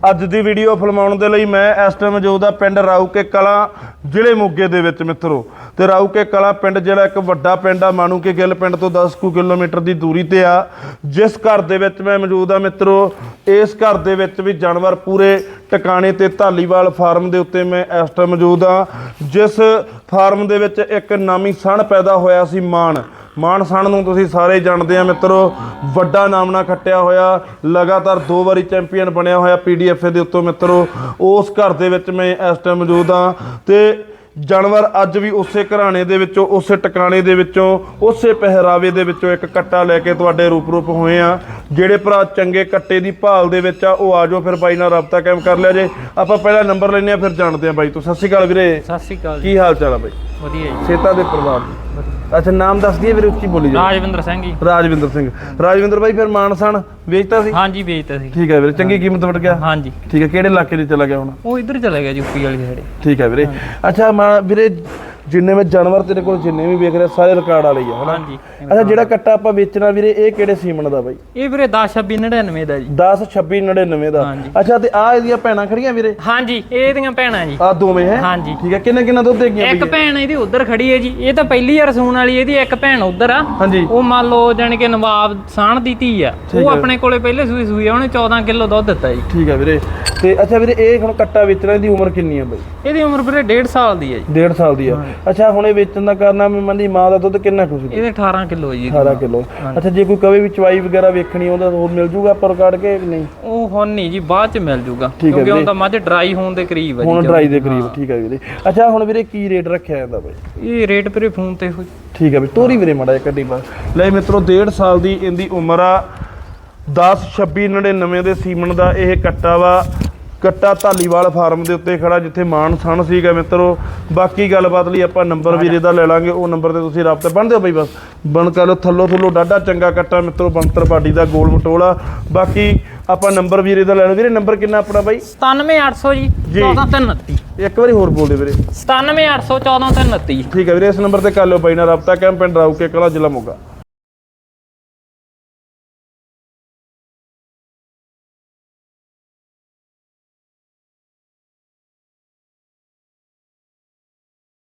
ਅੱਜ ਦੀ ਵੀਡੀਓ ਫਿਲਮਾਉਣ ਦੇ ਲਈ ਮੈਂ ਇਸ ਟਾਈਮ ਮੌਜੂਦ ਆ ਪਿੰਡ ਰਾਊਕੇ ਕਲਾਂ ਜ਼ਿਲ੍ਹੇ ਮੋਗੇ ਦੇ ਵਿੱਚ ਮਿੱਤਰੋ। ਤੇ ਰਾਊਕੇ ਕਲਾਂ ਪਿੰਡ ਜਿਹੜਾ ਇੱਕ ਵੱਡਾ ਪਿੰਡ ਆ ਮਾਣੂ ਕੇ ਗਿੱਲ ਪਿੰਡ ਤੋਂ 10 ਕੁ ਕਿਲੋਮੀਟਰ ਦੀ ਦੂਰੀ ਤੇ ਆ। ਜਿਸ ਘਰ ਦੇ ਵਿੱਚ ਮੈਂ ਮੌਜੂਦ ਆ ਮਿੱਤਰੋ, ਇਸ ਘਰ ਦੇ ਵਿੱਚ ਵੀ ਜਾਨਵਰ ਪੂਰੇ ਟਿਕਾਣੇ ਤੇ ਧਾਲੀਵਾਲ ਫਾਰਮ ਦੇ ਉੱਤੇ ਮੈਂ ਇਸ ਟਾਈਮ ਮੌਜੂਦ ਆ ਜਿਸ ਫਾਰਮ ਦੇ ਵਿੱਚ ਇੱਕ ਨਾਮੀ ਸਣ ਪੈਦਾ ਹੋਇਆ ਸੀ ਮਾਨ। ਮਾਨਸਣ ਨੂੰ ਤੁਸੀਂ ਸਾਰੇ ਜਾਣਦੇ ਆ ਮਿੱਤਰੋ ਵੱਡਾ ਨਾਮ ਨਾਮਣਾ ਖੱਟਿਆ ਹੋਇਆ ਲਗਾਤਾਰ ਦੋ ਵਾਰੀ ਚੈਂਪੀਅਨ ਬਣਿਆ ਹੋਇਆ ਪੀਡੀਐਫਏ ਦੇ ਉੱਤੋਂ ਮਿੱਤਰੋ ਉਸ ਘਰ ਦੇ ਵਿੱਚ ਮੈਂ ਇਸ ਟਾਈਮ ਮੌਜੂਦ ਆ ਤੇ ਜਾਨਵਰ ਅੱਜ ਵੀ ਉਸੇ ਘਰਾਣੇ ਦੇ ਵਿੱਚੋਂ ਉਸੇ ਟਿਕਾਣੇ ਦੇ ਵਿੱਚੋਂ ਉਸੇ ਪਹਿਰਾਵੇ ਦੇ ਵਿੱਚੋਂ ਇੱਕ ਕੱਟਾ ਲੈ ਕੇ ਤੁਹਾਡੇ ਰੂਪ-ਰੂਪ ਹੋਏ ਆ। ਜਿਹੜੇ ਭਰਾ ਚੰਗੇ ਕੱਟੇ ਦੀ ਭਾਲ ਦੇ ਵਿੱਚ ਆ ਉਹ ਆਜੋ ਫਿਰ ਬਾਈ ਨਾਲ ਰਾਬਤਾ ਕਾਇਮ ਕਰ ਲਿਆ ਜੇ। ਆਪਾਂ ਪਹਿਲਾਂ ਨੰਬਰ ਲੈਨੇ ਆ ਫਿਰ ਜਾਣਦੇ ਆ ਬਾਈ ਤੋਂ। ਸਤਿ ਸ਼੍ਰੀ ਅਕਾਲ ਵੀਰੇ। ਸਤਿ ਸ਼੍ਰੀ ਅਕਾਲ ਕੀ ਹਾਲ ਚਾਲ ਆ ਬਾਈ? ਵਧੀਆ ਜੀ। ਸੇਤਾ ਦੇ ਪ੍ਰਵਾਨ ਅੱਛਾ ਨਾਮ ਦੱਸ ਦਈਏ ਵੀਰੇ ਉੱਚੀ ਬੋਲੀ ਜਾ ਰਾਜਵਿੰਦਰ ਸਿੰਘ ਜੀ। ਰਾਜਵਿੰਦਰ ਸਿੰਘ। ਰਾਜਵਿੰਦਰ ਬਾਈ ਫਿਰ ਮਾਨਸਣ ਵੇਚਤਾ ਸੀ? ਹਾਂਜੀ ਵੇਚਤਾ ਸੀ। ਠੀਕ ਹੈ ਵੀਰੇ ਚੰਗੀ ਕੀਮਤ ਵਟ ਗਿਆ? ਹਾਂਜੀ। ਠੀਕ ਹੈ ਕਿਹੜੇ ਇਲਾਕੇ 'ਚ ਚਲਾ ਗਿਆ ਹੁਣ? ਉਹ ਇੱਧਰ ਚਲਾ ਗਿਆ ਯੂਪੀ ਵਾਲੀ ਸਾਈਡ ਠੀਕ ਹੈ ਵੀਰੇ। ਅੱਛਾ ਮਾ ਵੀਰੇ ਜਿੰਨੇ ਮੈਂ ਜਾਨਵਰ ਤੇਰੇ ਕੋਲ ਜਿੰਨੇ ਵੀ ਵੇਖ ਰਿਹਾ ਸਾਰੇ ਰਿਕਾਰਡ ਵਾਲੇ ਹੀ ਆ ਹਨਾ? ਹਾਂਜੀ ਅੱਛਾ ਜਿਹੜਾ ਕੱਟਾ ਆਪਾਂ ਵੇਚਣਾ ਵੀਰੇ ਇਹ ਕਿਹੜੇ ਸੀਮਨ ਦਾ ਬਾਈ? ਇਹ ਵੀਰੇ 10 26 99 ਦਾ ਜੀ। 10 26 99 ਦਾ। ਹਾਂਜੀ। ਅੱਛਾ ਤੇ ਆ ਇਹਦੀਆਂ ਭੈਣਾਂ ਖੜੀਆਂ ਵੀਰੇ? ਹਾਂਜੀ ਇਹ ਇਹਦੀਆਂ ਭੈਣਾਂ ਜੀ। ਆ ਦੋਵੇਂ ਹੈ? ਹਾਂਜੀ। ਠੀਕ ਹੈ ਕਿੰਨੇ ਕਿੰਨਾ ਦੁੱਧ ਦੇਗੀਆਂ ਇੱਕ ਭੈਣ ਇਹਦੀ ਉੱਧਰ ਖੜੀ ਹੈ ਜੀ ਇਹ ਤਾਂ ਪਹਿਲੀ ਵਾਰ ਸੂਣ ਵਾਲੀ ਇਹਦੀ ਇੱਕ ਭੈਣ ਉੱਧਰ ਆ। ਉਹ ਮੰਨ ਲਓ ਜਾਣੀ ਕਿ ਨਵਾਬ ਸਾਣ ਦੀ ਧੀ ਆ। ਉਹ। ਆਪਣੇ ਕੋਲੇ ਪਹਿਲੇ ਸੂਈ ਸੂਈ ਆ ਉਹਨੇ 14 ਕਿਲੋ ਦੁੱਧ ਦਿੱਤਾ ਜੀ। ਠੀਕ ਹੈ ਵੀਰੇ। ਤੇ ਅੱਛਾ ਵੀਰੇ ਇਹ ਹੁਣ ਕੱਟਾ ਵੇਚਣਾ ਇਹਦੀ ਉਮਰ ਕਿੰਨੀ ਹੈ ਬਾਈ? ਇਹਦੀ ਉਮਰ ਵੀਰੇ 1.5 ਸਾਲ ਦੀ ਹੈ ਜੀ। 1.5 ਸਾਲ ਦੀ ਆ। ਅੱਛਾ ਹੁਣ ਇਹ ਵੇਚਣ ਦਾ ਕਾਰਨ ਮੈਂ ਦੀ ਮਾਂ ਦਾ ਦੁੱਧ ਕਿੰਨਾ ਕੁ ਸੀ ਇਹਦੇ 18 ਕਿਲੋ ਜੀ 18 ਕਿਲੋ। ਅੱਛਾ ਜੇ ਕੋਈ ਕਵੇ ਵੀ ਚਵਾਈ ਵਗੈਰਾ ਵੇਖਣੀ ਉਹਦਾ ਹੋਰ ਮਿਲ ਜੂਗਾ ਪਰ ਕਾੜ ਕੇ ਨਹੀਂ? ਉਹ ਹੁਣ ਨਹੀਂ ਜੀ ਬਾਅਦ ਚ ਮਿਲ ਜੂਗਾ ਕਿਉਂਕਿ ਹੁਣ। ਤਾਂ ਮੱਝ ਡਰਾਈ ਹੋਣ ਦੇ ਕਰੀਬ ਹੈ ਹੁਣ ਜੀ ਡਰਾਈ ਦੇ ਕਰੀਬ ਠੀਕ ਹੈ ਵੀਰੇ। ਅੱਛਾ ਹੁਣ ਵੀਰੇ ਕੀ ਰੇਟ ਰੱਖਿਆ ਜਾਂਦਾ ਬਾਈ? ਇਹ ਰੇਟ ਵੀਰੇ ਫੋਨ ਤੇ ਹੋਈ ਠੀਕ ਹੈ ਵੀ ਤੋਰੀ ਵੀਰੇ ਮੜਾ ਇੱਕ ਅੱਡੀ ਬਾਰ ਲੈ ਮਿੱਤਰੋ 1.5 ਸਾਲ ਦੀ ਇਹਦੀ ਉਮਰ ਆ। 10 26 99 ਦੇ ਸੀਮਨ ਦਾ ਇਹ ਕੱਟਾ ਵਾ। ਕੱਟਾ ਧਾਲੀਵਾਲ ਫਾਰਮ ਦੇ ਉੱਤੇ ਖੜਾ ਜਿੱਥੇ ਮਾਨ ਸਣ ਸੀਗਾ ਮਿੱਤਰੋ। ਬਾਕੀ ਗੱਲਬਾਤ ਲਈ ਆਪਾਂ ਨੰਬਰ ਵੀਰੇ ਦਾ ਲੈ ਲਾਂਗੇ ਉਹ ਨੰਬਰ ਤੇ ਤੁਸੀਂ ਰਾਬਤੇ ਬਣ ਦਿਓ ਬਈ ਬਸ। ਬਣ ਕਰ ਲਓ ਥੱਲੋ ਥੱਲੋ ਡਾਡਾ ਚੰਗਾ ਕੱਟਾ ਮਿੱਤਰੋ ਬੰਤਰ ਬਾਡੀ ਦਾ ਗੋਲ ਮਟੋਲਾ। ਬਾਕੀ ਆਪਾਂ ਨੰਬਰ ਵੀਰੇ ਦਾ ਲੈ ਲਓ। ਵੀਰੇ ਨੰਬਰ ਕਿੰਨਾ ਆਪਣਾ ਬਾਈ? 97800 ਜੀ ਜੀ। 14329 ਇੱਕ ਵਾਰੀ ਹੋਰ ਬੋਲ ਦੇ ਵੀਰੇ। 97800 14329 ਠੀਕ ਹੈ ਵੀਰੇ ਇਸ ਨੰਬਰ ਤੇ ਕਰ ਲਿਓ ਬਾਈ ਨਾਲ ਰਾਬਤਾ ਕੈਂਪ ਪਿੰਡ ਰਾਊਕੇ ਕਲਾ ਜ਼ਿਲ੍ਹਾ ਮੋਗਾ।